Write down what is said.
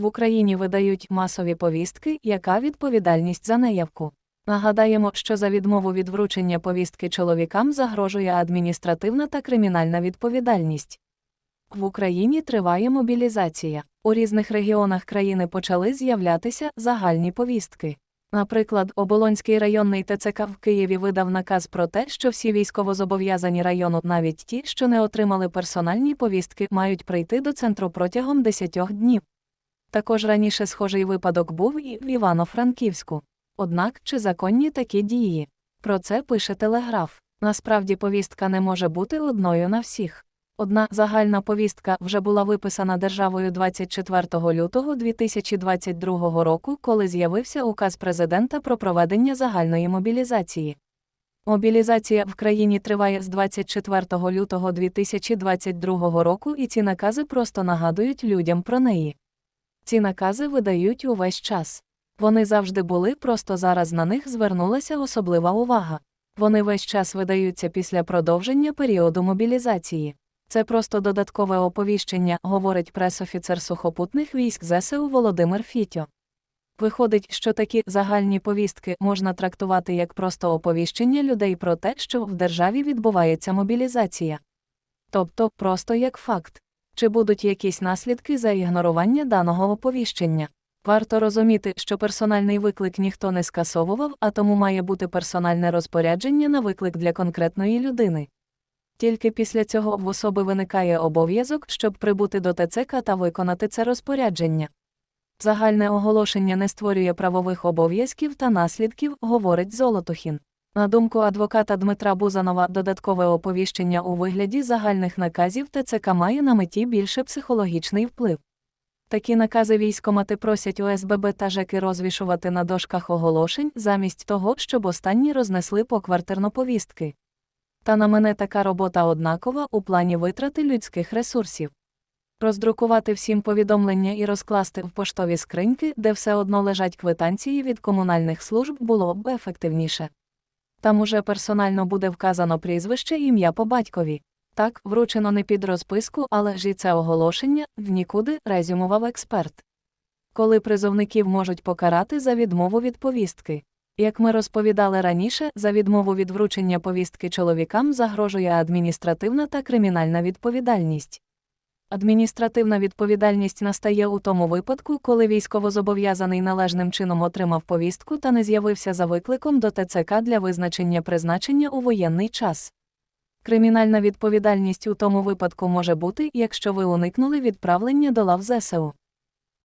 В Україні видають масові повістки, яка відповідальність за неявку. Нагадаємо, що за відмову від вручення повістки чоловікам загрожує адміністративна та кримінальна відповідальність. В Україні триває мобілізація. У різних регіонах країни почали з'являтися загальні повістки. Наприклад, Оболонський районний ТЦК в Києві видав наказ про те, що всі військовозобов'язані району, навіть ті, що не отримали персональні повістки, мають прийти до центру протягом 10 днів. Також раніше схожий випадок був і в Івано-Франківську. Однак, чи законні такі дії? Про це пише Телеграф. Насправді повістка не може бути одною на всіх. Одна загальна повістка вже була виписана державою 24 лютого 2022 року, коли з'явився указ президента про проведення загальної мобілізації. Мобілізація в країні триває з 24 лютого 2022 року, і ці накази просто нагадують людям про неї. Ці накази видають увесь час. Вони завжди були, просто зараз на них звернулася особлива увага. Вони весь час видаються після продовження періоду мобілізації. Це просто додаткове оповіщення, говорить пресофіцер сухопутних військ ЗСУ Володимир Фітьо. Виходить, що такі загальні повістки можна трактувати як просто оповіщення людей про те, що в державі відбувається мобілізація. Тобто просто як факт. Чи будуть якісь наслідки за ігнорування даного оповіщення? Варто розуміти, що персональний виклик ніхто не скасовував, а тому має бути персональне розпорядження на виклик для конкретної людини. Тільки після цього в особи виникає обов'язок, щоб прибути до ТЦК та виконати це розпорядження. Загальне оголошення не створює правових обов'язків та наслідків, говорить Золотухін. На думку адвоката Дмитра Бузанова, додаткове оповіщення у вигляді загальних наказів ТЦК має на меті більше психологічний вплив. Такі накази військомати просять ОСББ та ЖЕКи розвішувати на дошках оголошень, замість того, щоб останні рознесли поквартирно повістки. Та на мене така робота однакова у плані витрати людських ресурсів. Роздрукувати всім повідомлення і розкласти в поштові скриньки, де все одно лежать квитанції від комунальних служб, було б ефективніше. Там уже персонально буде вказано прізвище і ім'я по батькові. Так, вручено не під розписку, але ж і це оголошення в нікуди резюмував експерт. Коли призовників можуть покарати за відмову від повістки. Як ми розповідали раніше, за відмову від вручення повістки чоловікам загрожує адміністративна та кримінальна відповідальність. Адміністративна відповідальність настає у тому випадку, коли військовозобов'язаний належним чином отримав повістку та не з'явився за викликом до ТЦК для визначення призначення у воєнний час. Кримінальна відповідальність у тому випадку може бути, якщо ви уникнули відправлення до лав ЗСУ.